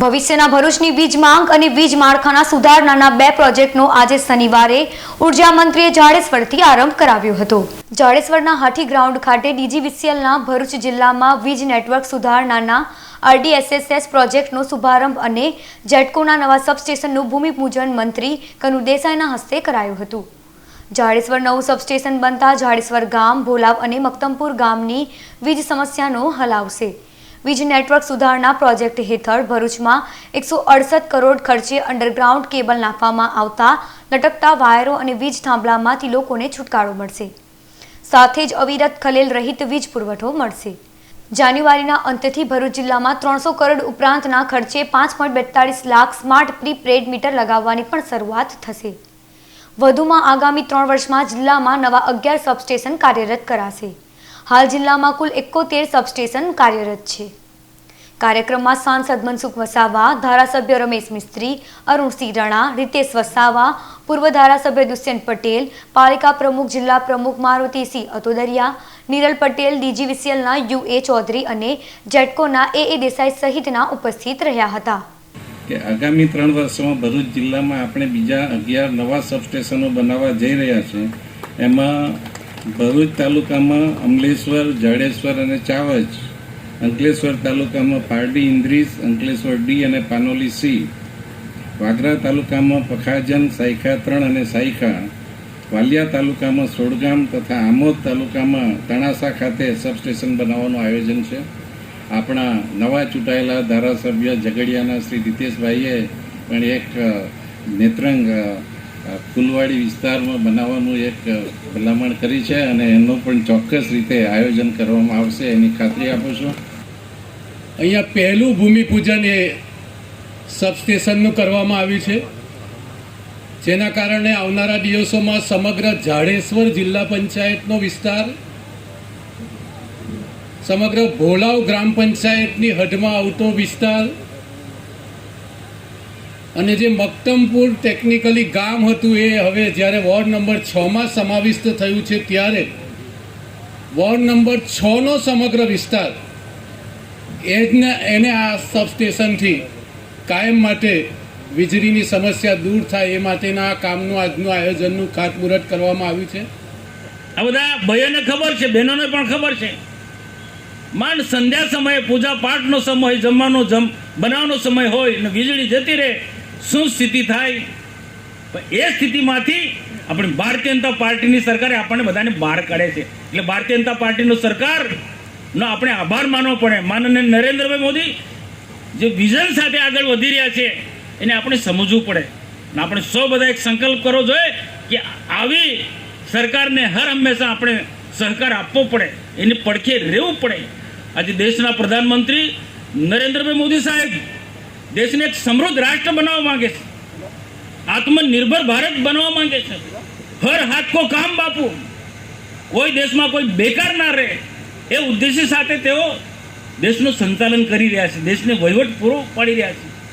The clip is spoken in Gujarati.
ભવિષ્યના ભરૂચની વીજ માંગ અને વીજ માળખાના સુધારણાના બે પ્રોજેક્ટનો આજે શનિવારે ઊર્જા મંત્રીએ જાડેશ્વરથી આરંભ કરાવ્યો હતો. જાડેશ્વરના હાથી ગ્રાઉન્ડ ખાતે ડીજીવીસીએલના ભરૂચ જિલ્લામાં વીજ નેટવર્ક સુધારણાના આરડીએસએસએસ પ્રોજેક્ટનો શુભારંભ અને જેટકોના નવા સબસ્ટેશનનું ભૂમિપૂજન મંત્રી કનુ દેસાઈના હસ્તે કરાયું હતું. જાડેશ્વર નવું સબસ્ટેશન બનતા જાડેશ્વર ગામ, ભોલાવ અને મક્તમપુર ગામની વીજ સમસ્યાનો હલ આવશે. વીજ નેટવર્ક સુધારણા પ્રોજેક્ટ હેઠળ ભરૂચમાં એકસો અડસઠ કરોડ ખર્ચે અંડરગ્રાઉન્ડ કેબલ નાખવામાં આવતા, લટકતા વાયરો અને વીજ થાંભલામાંથી લોકોને છુટકારો મળશે. સાથે જ અવિરત ખલેલ રહિત વીજ પુરવઠો મળશે. જાન્યુઆરીના અંતથી ભરૂચ જિલ્લામાં ત્રણસો કરોડ ઉપરાંતના ખર્ચે પાંચ પોઈન્ટ બેતાળીસ લાખ સ્માર્ટ પ્રીપેડ મીટર લગાવવાની પણ શરૂઆત થશે. વધુમાં આગામી ત્રણ વર્ષમાં જિલ્લામાં નવા અગિયાર સબસ્ટેશન કાર્યરત કરાશે. હાલ જિલ્લામાં કુલ એકોતેર સબસ્ટેશન કાર્યરત છે. કાર્યક્રમમાં સાંસદ મનસુખ વસાવા, ધારાસભ્ય રમેશ મિસ્ત્રી, અરુણસિંહ રણા, રીતેશ વસાવા, પૂર્વ ધારાસભ્ય દુષ્યંત પટેલ, પાલિકા પ્રમુખ, જિલ્લા પ્રમુખ મારુતિસિંહ અતોદરિયા, નિરલ પટેલ, ડીજીવીસીએલના યુ એ ચૌધરી અને જેટકોના એ એ દેસાઈ સહિતના ઉપસ્થિત રહ્યા હતા. કે આગામી ત્રણ વર્ષોમાં ભરૂચ જિલ્લામાં આપણે બીજા અગિયાર નવા સબસ્ટેશનો બનાવવા જઈ રહ્યા છીએ. એમાં ભરૂચ તાલુકામાં અમલેશ્વર, જાડેશ્વર અને ચાવજ, અંકલેશ્વર તાલુકામાં પારડી ઇન્દ્રીસ, અંકલેશ્વર ડી અને પાનોલી સી, વાગરા તાલુકામાં પખાજન, સાયખા ત્રણ અને સાયખા, વાલિયા તાલુકામાં સોડગામ તથા આમોદ તાલુકામાં તણાસા ખાતે સબસ્ટેશન બનાવવાનું આયોજન છે. આપણા નવા ચૂંટાયેલા ધારાસભ્ય ઝઘડિયાના શ્રી રીતેશભાઈએ પણ એક નેત્રંગ ફૂલવાડી વિસ્તારમાં બનાવવાનું એક ભલામણ કરી છે અને એનું પણ ચોક્કસ રીતે આયોજન કરવામાં આવશે, એની ખાતરી આપું છું. અહીંયા પહેલું ભૂમિપૂજન એ સબસ્ટેશનનું કરવામાં આવ્યું છે, જેના કારણે આવનારા દિવસોમાં સમગ્ર જાડેશ્વર જિલ્લા પંચાયતનો વિસ્તાર, સમગ્ર ભોલાવ ગ્રામ પંચાયતની હદમાં આવતો વિસ્તાર અને જે મક્તમપુર ટેકનિકલી ગામ હતું એ હવે જ્યારે વોર્ડ નંબર છમાં સમાવિષ્ટ થયું છે ત્યારે વોર્ડ નંબર છનો સમગ્ર વિસ્તાર એજને એને આ સબસ્ટેશનથી કાયમ માટે વીજળીની સમસ્યા દૂર થાય એ માટેના આ કામનું આજનું આયોજનનું ખાતમુહૂર્ત કરવામાં આવ્યું છે. આ બધા ભાઈઓને ખબર છે, બહેનોને પણ ખબર છે. માંડ સંધ્યા સમયે પૂજા પાઠનો સમય, જમવાનો જમ, બનાવવાનો સમય હોય ને વીજળી જતી રહે શું સ્થિતિ થાય? એ સ્થિતિમાંથી આપણે ભારતીય જનતા પાર્ટીની સરકારે આપણને બધાને બહાર કાઢે છે. એટલે ભારતીય જનતા પાર્ટીનો સરકારનો આપણે આભાર માનવો પડે. માનનીય નરેન્દ્રભાઈ મોદી જે વિઝન સાથે આગળ વધી રહ્યા છે, એને આપણે સમજવું પડે. અને આપણે સૌ બધા એક સંકલ્પ કરવો જોઈએ કે આવી સરકારને હર હંમેશા આપણે સહકાર આપવો પડે. એની પડખે રહેવું પડે. આજે દેશના પ્રધાનમંત્રી નરેન્દ્રભાઈ મોદી સાહેબ દેશને એક સમૃદ્ધ રાષ્ટ્ર બનાવવા માંગે છે. આત્મનિર્ભર ભારત બનવા માંગે છે. હર હાથ કો કામ બાપુ. કોઈ દેશમાં કોઈ બેકાર ના રહે. એ ઉદ્દેશ્ય સાથે તેઓ દેશનું સંચાલન કરી રહ્યા છે. દેશને વહીવટ પૂરો પાડી રહ્યા છે.